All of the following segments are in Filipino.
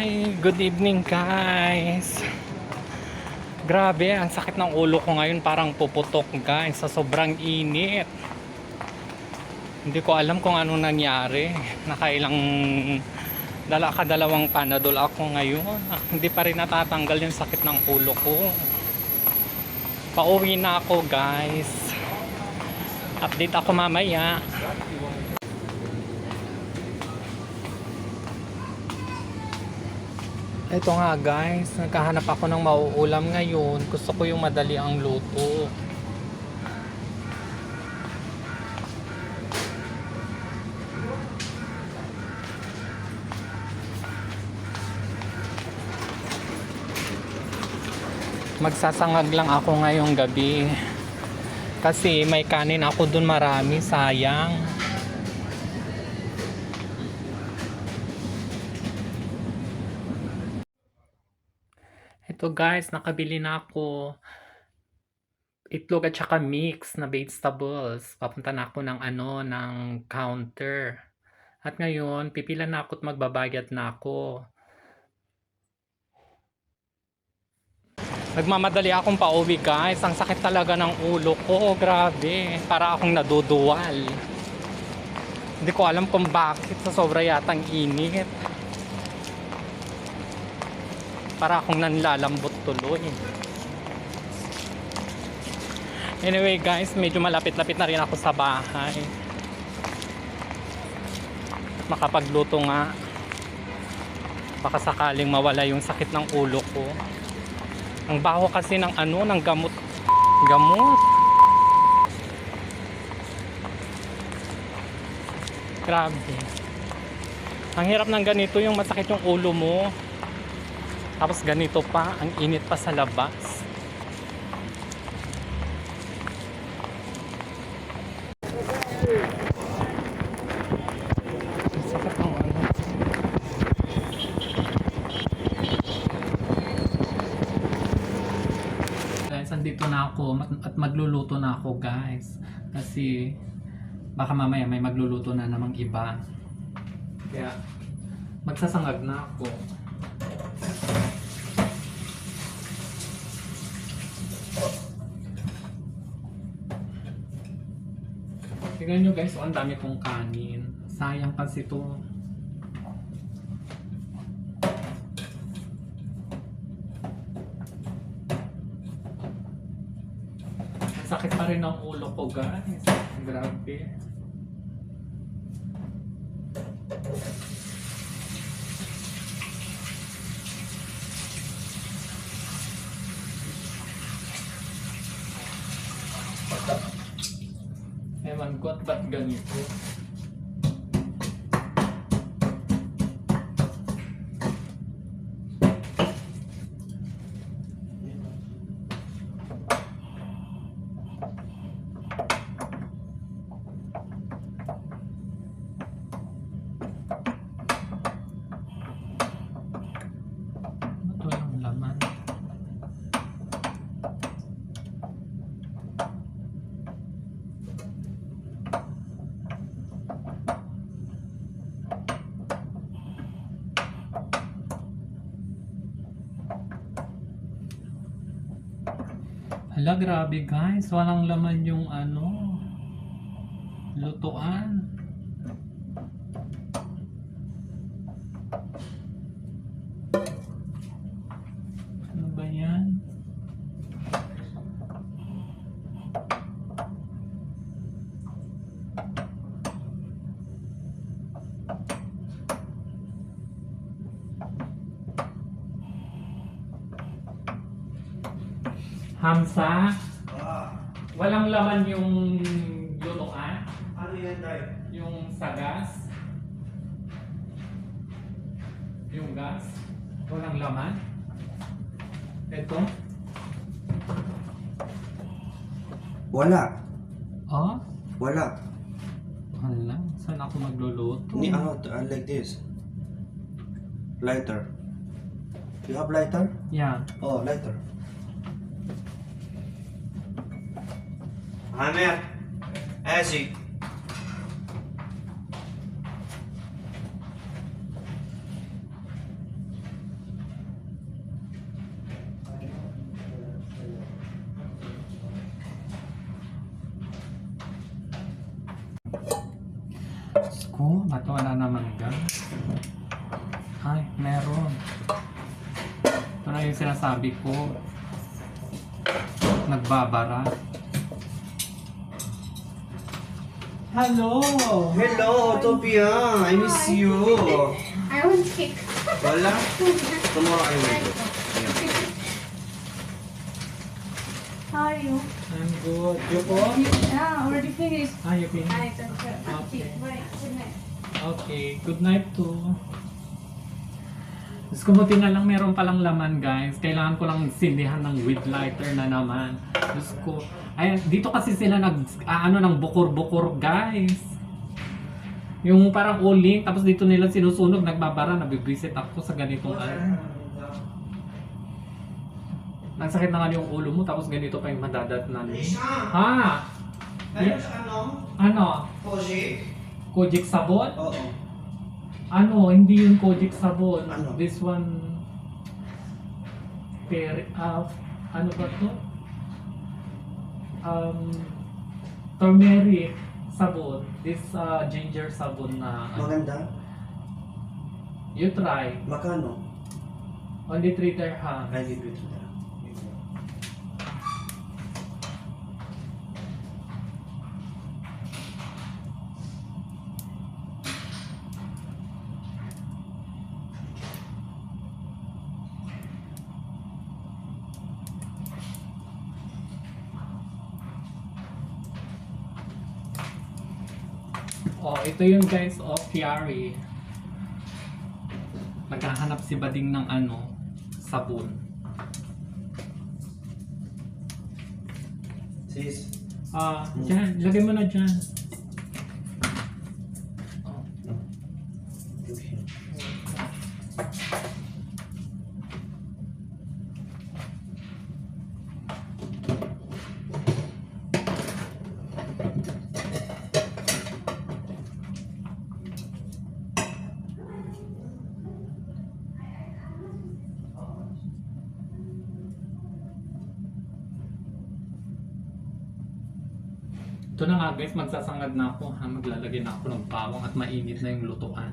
Hi, good evening guys. Grabe, ang sakit ng ulo ko ngayon parang puputok guys sa sobrang init. Hindi ko alam kung ano nangyari. Nakailang dala kadalawang panadol ako ngayon. Hindi pa rin natatanggal yung sakit ng ulo ko. Pauwi na ako guys. Update ako mamaya. Ito nga guys, nagkahanap ako ng mauulam ngayon. Gusto ko yung madali ang luto. Magsasangag lang ako ngayong gabi. Kasi may kanin ako dun marami, sayang. Ito guys, nakabili na ako itlog at saka mix na vegetables. Papunta na ako ng ano, ng counter. At ngayon, pipila na ako at magbabayad na ako. Nagmamadali akong pauwi guys. Ang sakit talaga ng ulo ko. Grabe. Para akong naduduwal. Hindi ko alam kung bakit sa sobra yatang init. Para akong nanlalambot tuloy. Anyway guys, medyo malapit-lapit na rin ako sa bahay. Makapagluto nga. Baka sakaling mawala yung sakit ng ulo ko. Ang baho kasi ng ano, ng gamot. Gamot. Grabe. Ang hirap ng ganito yung masakit yung ulo mo. Tapos ganito pa, ang init pa sa labas. Guys, andito na ako at magluluto na ako guys. Kasi baka mamaya may magluluto na namang iba. Kaya magsasangag na ako. Tingnan nyo guys, oh, ang dami kong kanin. Sayang kasi to. Ang sakit pa rin ng ulo ko guys. Grabe. Ewan ko at ba't ganito. Ito yung laman. Hala, grabe guys. Walang laman yung ano. Lutuan. Ano ba yan? Hamsa? Walang laman yung lutuan? Ano yan, Day? Yung sa gas? Yung gas? Walang laman? Ito? Wala. Oh? Wala. Hala, saan ako magluluto? Ni ano, uh, like this. Lighter. You have lighter? Yeah. Oh, lighter. Hammer. Asik. Ko, bato wala naman dyan. Ay, meron. Ito na yung sinasabi ko. Nagbabara. Hello! Hello, Utopia! I miss you! I want cake. Wala? Tomorrow I will go. How are you? I'm good. You po? Yeah, already finished. Ah, you can. I can Okay. Bye. Good night. Okay, good night too. Diyos ko buti na lang meron palang laman guys. Kailangan ko lang sindihan ng weed lighter na naman. Diyos ko. Ay, dito kasi sila nag, ah, ano, ng bukor-bukor guys. Yung parang uling, tapos dito nila sinusunog, nagbabara, nabibwisit ako sa ganitong ano. Nagsakit na nga yung ulo mo, tapos ganito pa yung madadatnan mo. Ha? Ano? Ano? Koji? Kojic sabon? Oo. Ano, hindi yung Kojic sabon. Ano? This one, per, ah, ano ba to? Um, turmeric sabon. This uh, ginger sabon na, ano, Maganda? you try. Makano? Only 3 dirham. I give you to that. Oh, ito yun guys, oh, Chiari. Naghahanap si Bading ng ano, sabon. Sis? Ah, dyan, lagay mo na dyan. Ito na nga guys, magsasangad na ako ha. Maglalagay na ako ng bawang at mainit na yung lutuan.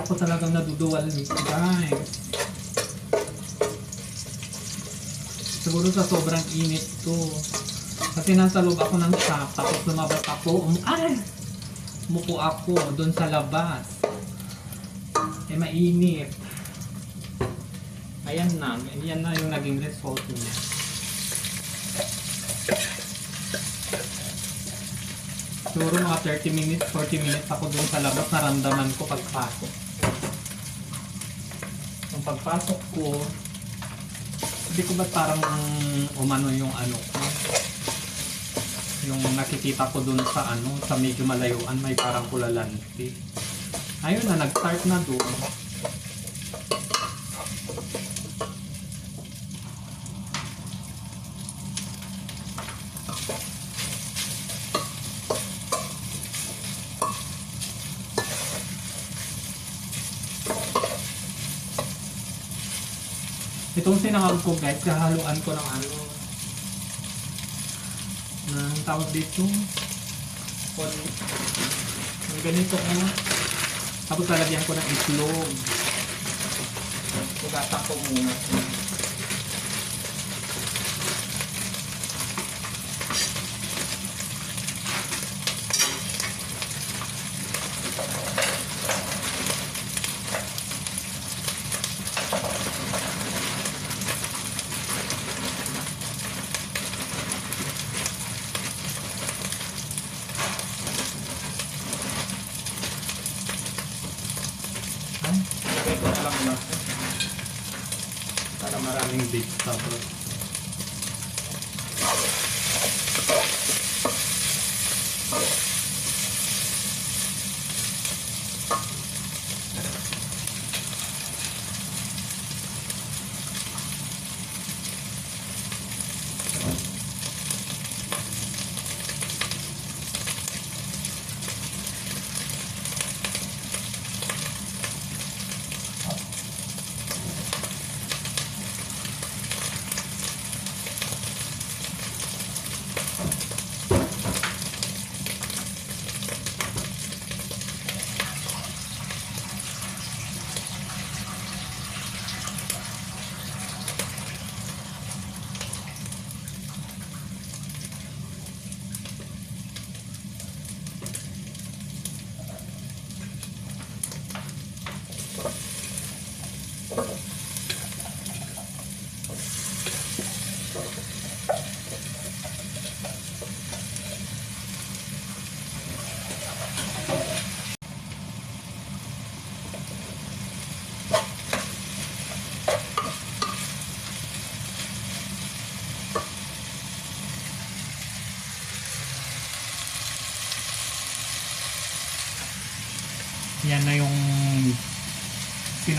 Ako talagang naduduwal guys. Siguro sa sobrang init to. Kasi nasa loob ako ng shop, tapos lumabas ako, um, ay! Muko ako doon sa labas. Eh, mainit. Ayan na, yan na yung naging result niya. Siguro mga 30 minutes, 40 minutes ako doon sa labas, naramdaman ko pagpasok. Ang pagpasok ko, hindi ko ba parang umano yung ano ko? Yung nakikita ko dun sa ano, sa medyo malayuan, may parang kulalanti. Ayun na, nag-start na dun. Itong sinangag ko guys, kahaluan ko ng ano, ng tawag dito, on, ng ganito ko. Tapos lalagyan ko ng itlog. Sugatan ko muna.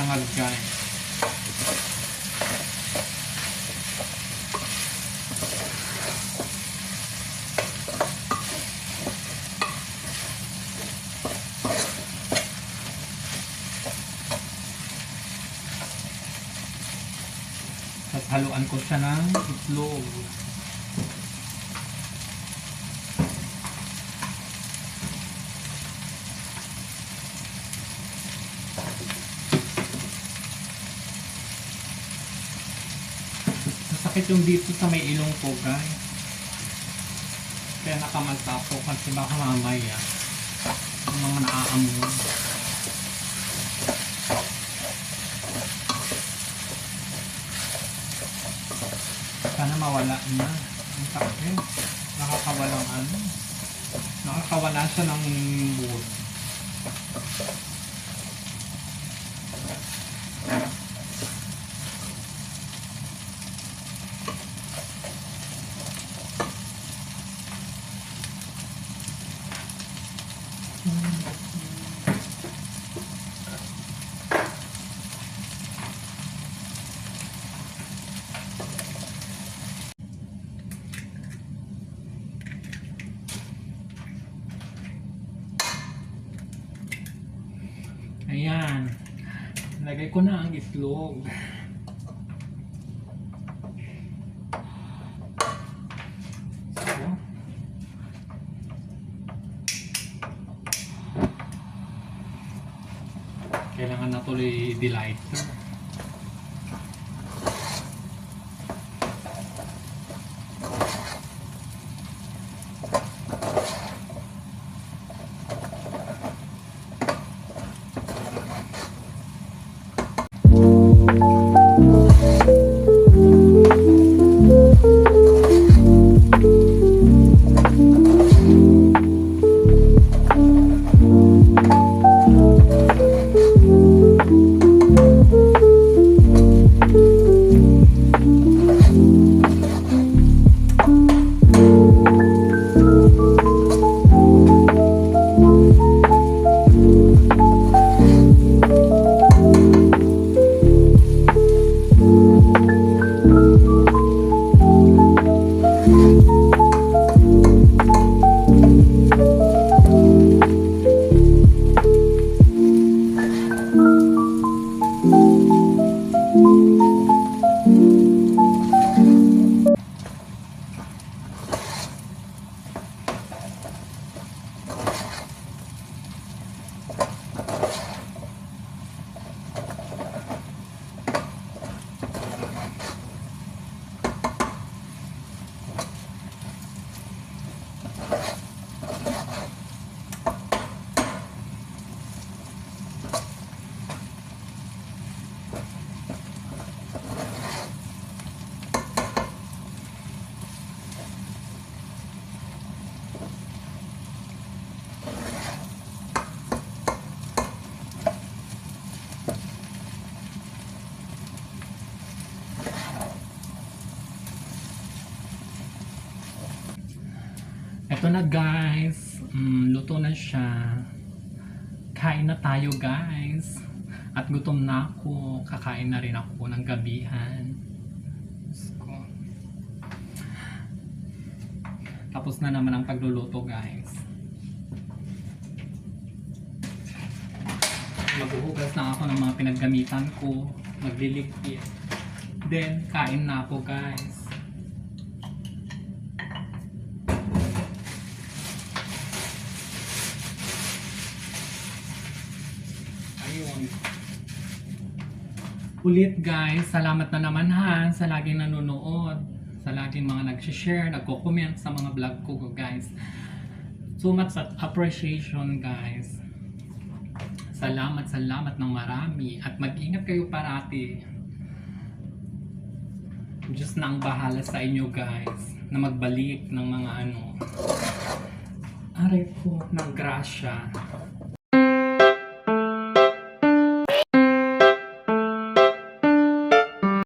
Sinangag guys. Tapos haluan ko siya ng itlog. Yung dito sa may ilong ko, guys. Kaya nakamanta ako kasi baka mamaya yung mga naaamoy. Sana mawala na. Ang sakit. Nakakawalang ano. Nakakawala siya ng mood. Ayan. Lagay ko na ang itlog. Ito na guys. Mm, luto na siya. Kain na tayo guys. At gutom na ako. Kakain na rin ako ng gabihan. Tapos na naman ang pagluluto guys. Maghuhugas na ako ng mga pinaggamitan ko. Magliligpit. Then, kain na ako guys. Ayun. Ulit guys, salamat na naman ha sa laging nanonood, sa laging mga nag-share, nagko-comment sa mga vlog ko guys. So much appreciation guys. Salamat, salamat ng marami at mag-ingat kayo parati. Diyos na ang bahala sa inyo guys na magbalik ng mga ano aray ko ng grasya